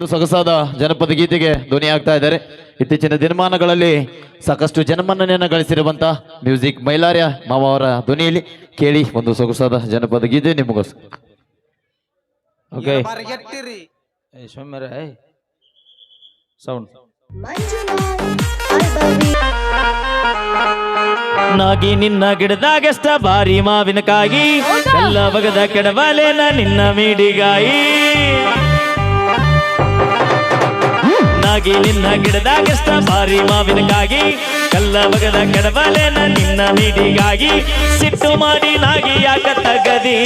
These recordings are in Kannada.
ಒಂದು ಸೊಗಸಾದ ಜನಪದ ಗೀತೆಗೆ ಧ್ವನಿ ಆಗ್ತಾ ಇದ್ದಾರೆ. ಇತ್ತೀಚಿನ ದಿನಮಾನಗಳಲ್ಲಿ ಸಾಕಷ್ಟು ಜನಮನ್ನಣೆಯನ್ನು ಗಳಿಸಿರುವಂತಹ ಮ್ಯೂಸಿಕ್ ಮೈಲಾರ್ಯ ಮಾವ ಅವರ ಧ್ವನಿಯಲ್ಲಿ ಕೇಳಿ ಒಂದು ಸೊಗಸಾದ ಜನಪದ ಗೀತೆ ನಿಮಗೋಸ್ಕರ. Okay sound. ನಾಗಿ ನಿನ್ನ ಗಿಡದಾಗೆಷ್ಟ ಬಾರಿ ಮಾವಿನಕಾಯಿ ಎಲ್ಲ ಬಗದ ಕೆಡಬಾಲೇನ ನಿನ್ನ ಮೀಡಿಗಾಯಿ. ನಾಗಿ ನಿನ್ನ ಗಿಡದಾಗೆಷ್ಟ ಬಾರಿ ಮಾವಿನಗಾಗಿ ಕಲ್ಲ ಬಗದ ಕೆಡಬಾಲೇನ ನಿನ್ನ ನೀಡಿಗಾಗಿ ಸಿಟ್ಟು ಮಾಡಿ ನಾಗಿ ಯಾಕ ತಗದಿ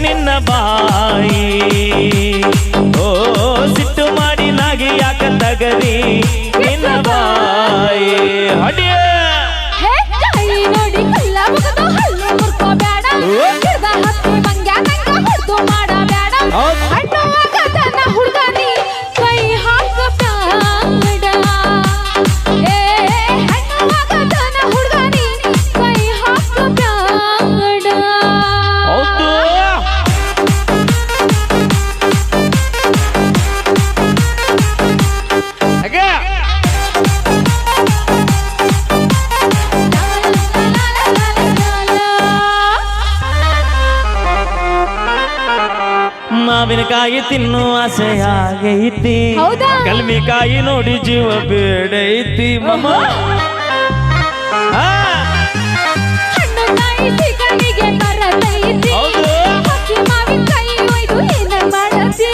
ನಿನ್ನ ಬಾಯಿ. ಓ, ಸಿಟ್ಟು ಮಾಡಿ ನಾಗಿ ಯಾಕ ತಗದಿ ನಿನ್ನ ಬಾಯಿ. ಹಡಿಯ ಮಾವಿನಕಾಯಿ ತಿನ್ನು ಆಸೆ ಆಗೈತಿ? ಕಲ್ಮಿಕಾಯಿ ನೋಡಿ ಜೀವ ಬೇಡೈತಿ ಮಮ್ಮ. ಆ, ಹಣ್ಣು ಕಾಯಿ ಸಿಗಣಿಗೆ ಬರತೈತಿ ಹೌದು. ಹಕ್ಕಿ ಮಾವಿನಕಾಯಿ ಒಯ್ದು ಏನ ಮಾಡತಿ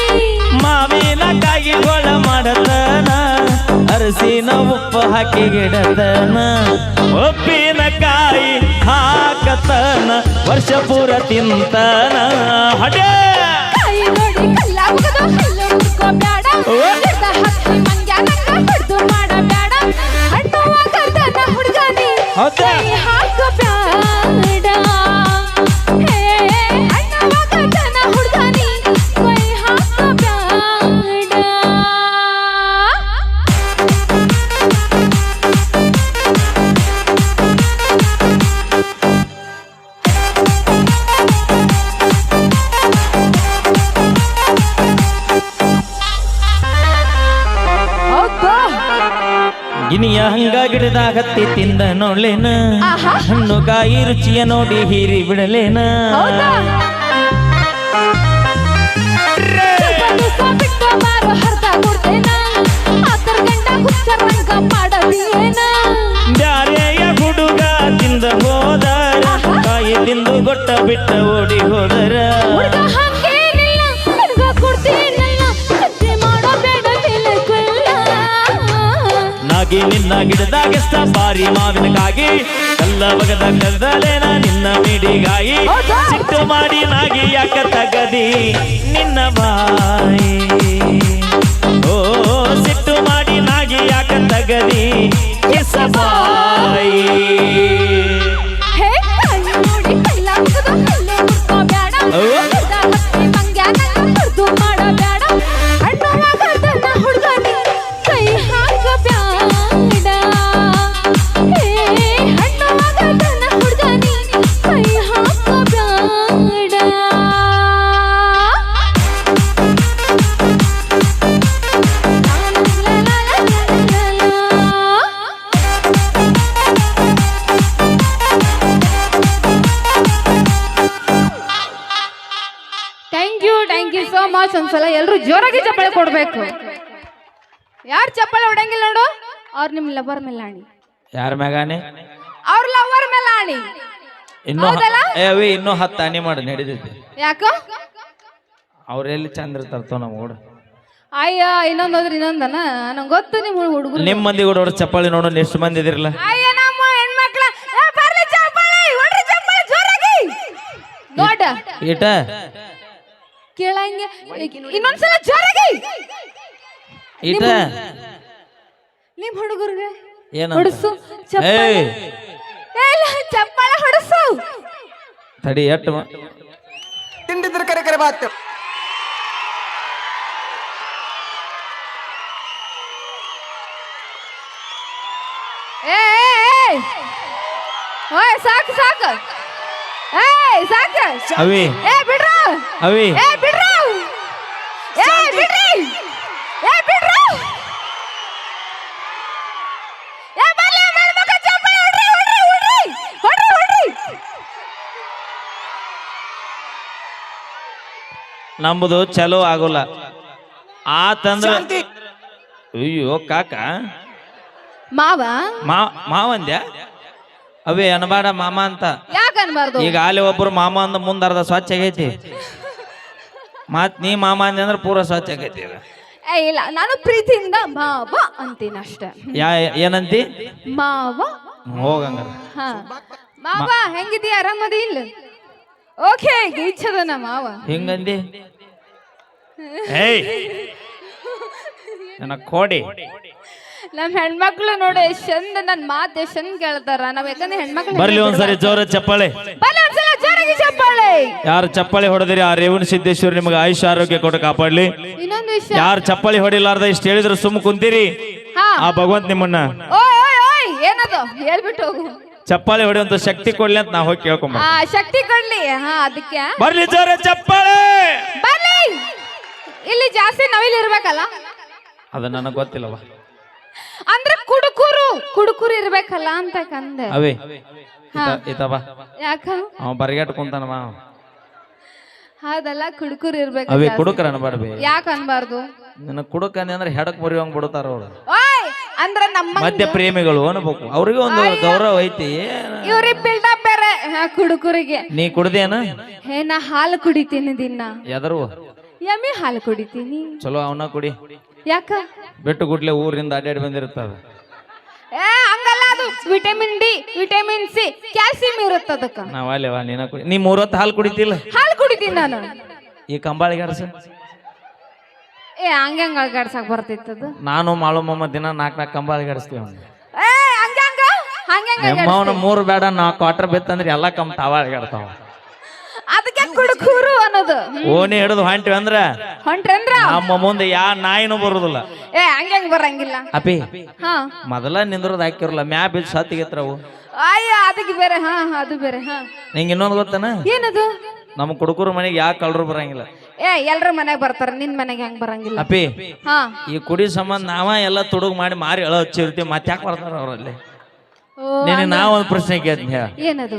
ಮಾವಿನಕಾಯಿ ಗೊಳ ಮಾಡತನ. ಅರಸಿನ ಉಪ್ಪು ಹಾಕಿ ಗಿಡತನ. ಉಪ್ಪಿನಕಾಯಿ ಹಾಕತನ. ವರ್ಷ ಪೂರ ತಿಂತನ. ಹಡೇ ನೋಡಿ ಕಲ್ಲ ಮುಗಿದು ಹಂಗ ಗಿಡದಾಗ ಹತ್ತಿ ತಿಂದ ನೋಡ್ಲೇನ. ಹಣ್ಣು ಕಾಯಿ ರುಚಿಯ ನೋಡಿ ಹೀರಿ ಬಿಡಲೇನ? ಹೌದಾ? ಬ್ಯಾರೆಯ ಹುಡುಗ ತಿಂದ ಹೋದಾರ ಕಾಯಿ ತಿಂದು ಗೊಟ್ಟ ಬಿಟ್ಟ ನಿನ್ನ ಗಿಡದಾಗೆಷ್ಟ ಬಾರಿ ಮಾವಿನಕಾಗಿ ಕಲ್ಲ ಬಗದ ಕದ್ದಲೇನ ನಿನ್ನ ಮಿಡಿಗಾಯಿ. ಹೌದಾ? ಸಿಟ್ಟು ಮಾಡಿ ನಾಗಿ ಯಾಕ ತಗದಿ? ನಿನ್ನ ಬಾಯಿ. ಓ ಸಿಟ್ಟು ಮಾಡಿ ನಾಗಿ ಯಾಕ ತಗದಿ? ಕಿಸ ಬಾಯಿ. ಜೋರಾಗಿ ಚಪ್ಪಳೆ ಕೊಡ್ಬೇಕು. ಯಾರು ಚಪ್ಪಳೆ ಹೊಡಂಗಿಲ್ಲ ನೋಡು? ಅವ್ರ ನಿಮ್ ಲವರ್ ಮೇಲೆ ಆಣಿ ಯಾರ ಮ್ಯಾಗಾನೆ ಅವ್ರ ಲವರ್ ಮೇಲೆ ಆಣಿ ಇನ್ನೂ ಹೌದಲ್ಲ? ಏ ಅವಿ ಇನ್ನೂ ಹತ್ತು ಆನೆ ಮಾಡಿ ನಡೀತೈತಿ. ಯಾಕೋ? ಅವ್ರೆಲ್ಲಿ ಚಂದ್ರ ತರ್ತಾವ ನಮ್ಮ ಹುಡು ಅಯ್ಯ ಇನ್ನೊಂದ್ ಹೋದ್ರೆ ಇನ್ನೊಂದನ? ನಂಗೆ ಗೊತ್ತು ನಿಮ್ಮ ಹುಡುಗರು. ನಿಮ್ಮ ಮಂದಿ ಕೂಡ ಹೊಡ್ದ್ ಚಪ್ಪಾಳಿ ನೋಡೋಣ ಎಷ್ಟು ಮಂದಿ ಇದಿರಲ್ಲ ಅಯ್ಯ ನಮ್ಮ ಹೆಣ್ಮಕ್ಳ. ಏ, ಬರ್ಲಿ ಚಪ್ಪಾಳೆ ಹೊಡ್ರಿ ಚಪ್ಪಾಳೆ ಜೋರಾಗಿ. ನೋಡ ಈಟ? ಕೇಳಂಗೆ. ಇನ್ನೊಂದ್ಸಲ ಜೋರಾಗಿ. ಈಟ ನಿಮ್ ಹುಡುಗರ್ಗೆ? ಹೊಡಸು ಚಪ್ಪಾಳೆ. ಹೊಡಸು. ತಡಿ ಎಟ್ಟು ಮ- ಕರೆ ಕರೆ ಬಾತ್. ಏ ಏ, ಏ. ಓಯ್ ಸಾಕು ಸಾಕು. ಅವಿ. ಅವಿ. ಬಿಡ್ರಿ. ನಮ್ಮದು ಚಲೋ ಆಗೋಲ್ಲ. ಆತಂದ್ರ ಅಯ್ಯೋ ಕಾಕ. ಮಾವ. ಮಾವಂದ್ಯ ಮಾವಂದ್ಯಾ? ಅವೇ ಅನಬಾಡ ಮಾಮ ಅಂತ. ಯಾಕೆ ಅನ್ಬಾರ್ದು? ಈಗ ಅಲ್ಲಿ ಒಬ್ರು ಮಾಮ ಅಂದ ಮುಂದರ್ಧ ಅರ್ಧ ಸ್ವಚ್ಛ ಆಗೈತಿ. ಮತ್ ನೀ ಮಾಮ ಅಂದೆ ಅಂದ್ರೆ ಪೂರ ಸ್ವಚ್ಛ ಆಗೈತಿ ಈಗ. ಏ ಇಲ್ಲ ನಾನು ಪ್ರೀತಿಯಿಂದ ಮಾವ ಅಂತೀನಿ ಅಷ್ಟೇ. ಯಾ ಏನಂತಿ? ಮಾವ. ಹೋಗಂಗ ಹಾ. ಮಾವ ಹೆಂಗಿದೀಯ ಆರಾಮದಿ ಇಲ್ಲ? ಓಕೆ ಇಚ್ಛದ ಮಾವ. ಹಿಂಗಂದಿ? ಏಯ್ ನನ್ನ ಕೋಡಿ. ನಮ್ ಹೆಣ್ಮಕ್ಳು ನೋಡಿ ಎಷ್ಟ್ ಚಂದ ನನ್ ಮಾತು ಎಷ್ಟ್ ಚಂದ ಕೇಳ್ತಾರ. ನಾವ್ ಯಾಕಂದ್ರೆ ಹೆಣ್ಮಕ್ಳು ಬರ್ಲಿ ಒಂದ್ಸರಿ ಜೋರ ಚಪ್ಪಾಳೆ. ಬರ್ಲಿ ಒಂದ್ಸಲ ಜೋರಾಗಿ ಚಪ್ಪಾಳೆ. ಯಾರು ಚಪ್ಪಾಳಿ ಹೊಡೆದಿರಿ ಆ ರೇವಣ ಸಿದ್ದೇಶ್ವರ ನಿಮಗೆ ಆಯುಷ್ಯ ಆರೋಗ್ಯ ಕೊಟ್ಟು ಕಾಪಾಡ್ಲಿ. ಇನ್ನೊಂದು ವಿಷಯ. ಯಾರು ಚಪ್ಪಾಳಿ ಹೊಡಿಲಾರ್ದ ಇಷ್ಟ ಹೇಳಿದ್ರು ಸುಮ್ ಕುಂತೀರಿ ಹಾ. ಆ ಭಗವಂತ ನಿಮ್ಮನ್ನ. ಓಯ್ ಓಯ್ ಓಯ್ ಏನದು? ಹೇಳ್ಬಿಟ್ಟು. ಹೋಗು ಚಪ್ಪಾಳಿ ಹೊಡೆಯುವಂತ ಶಕ್ತಿ ಕೊಡ್ಲಿ ಅಂತ ನಾ ಹೋಗಿ ಕೇಳ್ಕೊಂಬ ಶಕ್ತಿ ಕೊಡ್ಲಿ. ಹಾ ಅದಕ್ಕೆ. ಬರ್ಲಿ ಜೋರ ಚಪ್ಪಾಳೆ. ಬರ್ಲಿ. ಇಲ್ಲಿ ಜಾಸ್ತಿ ನವಿಲ್ ಇರ್ಬೇಕಲ್ಲ ಅದು ನನಗೆ ಗೊತ್ತಿಲ್ಲವ ಕುಡುಕುರು ಇರ್ಬೇಕಲ್ಲ ಅಂತ ಕಂದೆ. ಅವೇ. ಈತ ಬಾ. ಯಾಕ? ಅವ ಬರಿಗಾಟ್ ಕುಂತಾನ ಬಾ. ಹೌದಲ್ಲ ಕುಡುಕುರು ಇರ್ಬೇಕು ಅವೇ. ಕುಡುಕರ ಅನ್ಬಾರ್ದು ಯಾಕ ಅನ್ಬಾರ್ದು? ನಿನ್ನ ಕುಡುಕ ಅಂದ್ರೆ ಹೆಡಕ್ ಮುರಿಯೋಂಗ್ ಬಿಡ್ತಾರ ಅವ್ರು ಓಯ್! ಅಂದ್ರ ನಮ್ಮ ಮಧ್ಯ ಪ್ರೇಮಿಗಳು ಅನ್ಬೇಕು. ಅವ್ರಿಗೆ ಒಂದು ಗೌರವ ಐತಿ. ಇವ್ರಿಗೆ ಬಿಲ್ಡಪ್ ಬೇರೆ. ಕುಡುಕುರಿಗೆ ಕುಡುಕರಿಗೆ. ನೀ ಕುಡ್ದೇನ? ಹೇ ನಾ ಹಾಲು ಕುಡಿತೀನಿ ದಿನ. ಎದರು ಯಮ್ಮಿ ಹಾಲು ಕುಡಿತೀನಿ. ಚಲೋ ಅವನ ಕುಡಿ. ಯಾಕ? ಬಿಟ್ಟು ಗುಡ್ಲೆ ಊರಿಂದ ಅಡ್ಡಾಡಿ ಬಂದಿರ್ತದ ಏ ಹಂಗಲ್ಲ ಅದು. Vitamin D vitamin C calcium ಇರುತ್ತೆ ಅದಕ್ಕ. ನಾವ್ ಅಲ್ಲೇವಾ ನೀನ ಕುಡಿ. ನೀ ಮೂರೊತ್ತು ಹಾಲು ಕುಡಿತಿಲ್ಲ? ಹಾಲು ಕುಡಿತೀನಿ ನಾನು. ಈ ಕಂಬಾಳಿಗೆ ಅರಸ ಏ ಹಂಗ ಹಂಗ ಅಳ್ಗಾಡ್ಸಕ್ ಅದು. ನಾನು ಮಾಳು ಮೊಮ್ಮ ದಿನ ನಾಲ್ಕು ನಾಲ್ಕು ಕಂಬಾಳಿಗೆ ಆಡಿಸ್ತೀವಿ ಏ ಹಂಗ ಹಂಗ ಹಂಗ ಹಂಗ ನಿಮ್ಮವನ ಮೂರು ಬೇಡ ನಾ ಕ್ವಾರ್ಟರ್ ಬಿತ್ತಂದ್ರೆ ಎಲ್ಲ ಕಮ್ ತಾವಾಳಿಗಾಡ್ತಾವ ಅದಕ್ಕೆ ಕುಡುಕೂರು ಅನ್ನೋದು. ಓಣಿ ಹಿಡಿದು ಹೊಂಟಿವಿ ಅಂದ್ರ? ಹೊಂಟ್ರೇನ್ರ ನಮ್ಮ ಮುಂದೆ ಯಾ ನಾಯಿನೂ ಬರುದಿಲ್ಲ. ಏ ಹಂಗ ಹಂಗ ಬರಂಗಿಲ್ಲ. ಅಪಿ ಹಾ. ಮೊದಲ ನಿಂದ್ರದ್ ಹಾಕಿರಲ್ಲ ಮ್ಯಾ ಬಿದ್ದು ಸತ್ತಿಗೆತ್ರವು ಅಯ್ಯ ಅದಕ್ಕೆ ಬೇರೆ ಹಾ ಹಾ, ಅದು ಬೇರೆ ಹಾ. ನಿಂಗೆ ಇನ್ನೊಂದು ಗೊತ್ತನ? ಏನದು? ನಮ್ಮ ಕುಡುಕೂರು ಮನೆಗೆ ಯಾಕೆ ಕಳ್ರು ಬರಂಗಿಲ್ಲ? ಏ ಎಲ್ಲರ ಮನೆಗ್ ಬರ್ತಾರ ನಿನ್ ಮನೆಗೆ ಹೆಂಗ್ ಬರಂಗಿಲ್ಲ? ಅಪಿ ಹಾ. ಈ ಕುಡಿ ಸಂಬಂಧ ನಾವ ಎಲ್ಲ ತುಡುಗ್ ಮಾಡಿ ಮಾರಿ ಎಳ ಹಚ್ಚಿರ್ತೀವಿ ಮತ್ತೆ ಯಾಕೆ ಬರ್ತಾರ ಅವರಲ್ಲಿ? ಓ ನಿನಗೆ ನಾ ಒಂದು ಪ್ರಶ್ನೆ ಕೇಳ್ತೀನಿ ಹೇಳ. ಏನದು?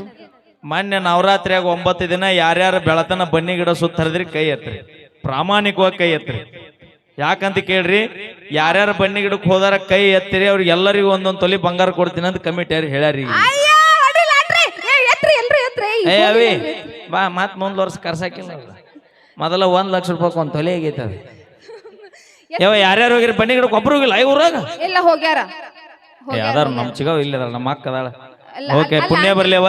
ಮೊನ್ನೆ ನವರಾತ್ರಿಯಾಗ ಒಂಬತ್ತು ದಿನ ಯಾರ್ಯಾರು ಬೆಳತನ ಬನ್ನಿ ಗಿಡ ಸುತ್ತ ಹರಿದ್ರಿ ಕೈ ಎತ್ರಿ. ಪ್ರಾಮಾಣಿಕವಾಗಿ ಕೈ ಎತ್ರಿ. ಯಾಕಂತ ಕೇಳ್ರಿ ಯಾರ್ಯಾರ ಬನ್ನಿ ಗಿಡಕ್ಕೆ ಹೋದಾರ ಕೈ ಎತ್ತಿರಿ ಅವ್ರಿಗೆ ಎಲ್ಲರಿಗೂ ಒಂದೊಂದು ತೊಲಿ ಬಂಗಾರ ಕೊಡ್ತೀನಿ ಅಂತ ಹೇಳ್ಯಾರಿ ಏ ಎತ್ರಿ ಎಲ್ರಿ ಎತ್ರಿ. ಅವಿ ಬಾ ಮತ್ ಮುಂದ್ ವರ್ಷ ಕರ್ಸಾಕಿಲ್ಲ ಅವ್ರು. ಮೊದಲ ಒಂದ್ ಲಕ್ಷ ರೂಪಾಯಿ ಒಂದ್ ತೊಲೆ ಆಗೈತೆ ಅದು ಯಾವ ಯಾರ್ಯಾರು ಹೋಗಿರಿ? ಬನ್ನಿ ಗಿಡಕ್ಕೆ ಒಬ್ರು ಹೋಗಿಲ್ಲ? ಐ ಊರಾಗ? ಇಲ್ಲ ಹೋಗ್ಯಾರ. ಏ ನಮ್ಮ ನಮ್ ಚಿಗವ್ ಇಲ್ಲ ನಮ್ಮ ಅಕ್ಕ ಅದಾಳ ಓಕೆ ಪುಣ್ಯ ಬರ್ಲೇವ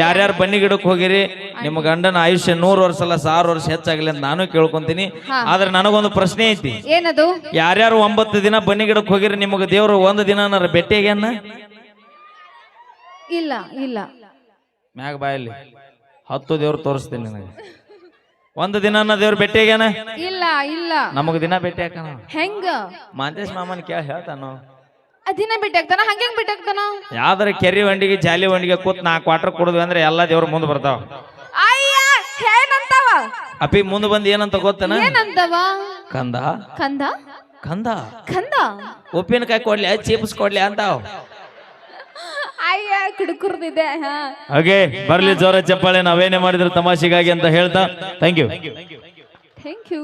ಯಾರ್ಯಾರು ಬನ್ನಿ ಗಿಡಕ್ಕೆ ಹೋಗಿರಿ ನಿಮ್ಮ ಗಂಡನ ಆಯುಷ್ಯ ನೂರು ವರ್ಷ ಅಲ್ಲ ಸಾವಿರ ವರ್ಷ ಹೆಚ್ಚಾಗಲಿ ಅಂತ ನಾನು ಕೇಳ್ಕೊಂತೀನಿ. ಆದ್ರೆ ನನಗೊಂದು ಪ್ರಶ್ನೆ ಐತಿ. ಏನದು? ಯಾರ್ಯಾರು ಒಂಬತ್ತು ದಿನ ಬನ್ನಿ ಗಿಡಕ್ಕೆ ಹೋಗಿರಿ ನಿಮಗೆ ದೇವ್ರು ಒಂದು ದಿನ ಭೇಟಿಯಾಗ್ಯಾನ ಇಲ್ಲ ಇಲ್ಲ. ಮ್ಯಾಗ ಬಾಯಲ್ಲಿ ಹತ್ತು ದೇವ್ರು ತೋರಿಸ್ತೀನಿ ನನಗೆ. ಒಂದು ದಿನ ದೇವ್ರು ಭೇಟಿಯಾಗ್ಯಾನ ಇಲ್ಲ ಇಲ್ಲ. ನಮಗ್ ದಿನ ಭೇಟಿ ಹಾಕಣ. ಹೆಂಗ? ಮಾಂತೇಶ್ ಮಾಮನ್ ಕೇಳ ಹೇಳ್ತಾನು? ಅದಿನ ಬಿಟ್ಟಾಗ್ತಾನ ಹಂಗೆ ಬಿಟ್ಟಾಗ್ತಾನ ಯಾವ್ದಾರ ಕೆರಿ ವಂಡಿಗೆ ಜಾಲಿ ವಂಡಿಗೆ ಕೂತ್ ನಾಲ್ಕು ಕ್ವಾರ್ಟರ್ ಕುಡಿದ್ವಿ ಅಂದ್ರೆ ಎಲ್ಲಾ ದೇವ್ರ ಮುಂದೆ ಬರ್ತಾವ. ಅಯ್ಯ ಮುಂದ್ ಅಪಿ ಮುಂದೆ ಬಂದು ಏನಂತ ಗೊತ್ತನ? ಏನಂತವ? ಕಂದ. ಕಂದ? ಕಂದ. ಕಂದ? ಉಪ್ಪಿನಕಾಯಿ ಕೊಡ್ಲಿ ಚೀಪ್ಸ್ ಕೊಡ್ಲಿ ಅಂತಾವ್. ಅಯ್ಯ ಕುಡುಕುರ್ದಿದೆ ಹಾಗೆ ಬರ್ಲಿ ಜೋರ ಚಪ್ಪಾಳೆ ನಾವೇನೇ ಮಾಡಿದ್ರು ತಮಾಷೆಗಾಗಿ ಅಂತ ಹೇಳ್ತಾ. ಥ್ಯಾಂಕ್ ಯು ಥ್ಯಾಂಕ್ ಯು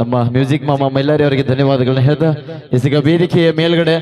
ನಮ್ಮ ಮ್ಯೂಸಿಕ್ ಮಾಮ ಮೈಲಾರಿ ಅವರಿಗೆ ಧನ್ಯವಾದಗಳನ್ನ ಹೇಳ್ತಾ ಇಸಿಗ ವೇದಿಕೆಯ ಮೇಲ್ಗಡೆ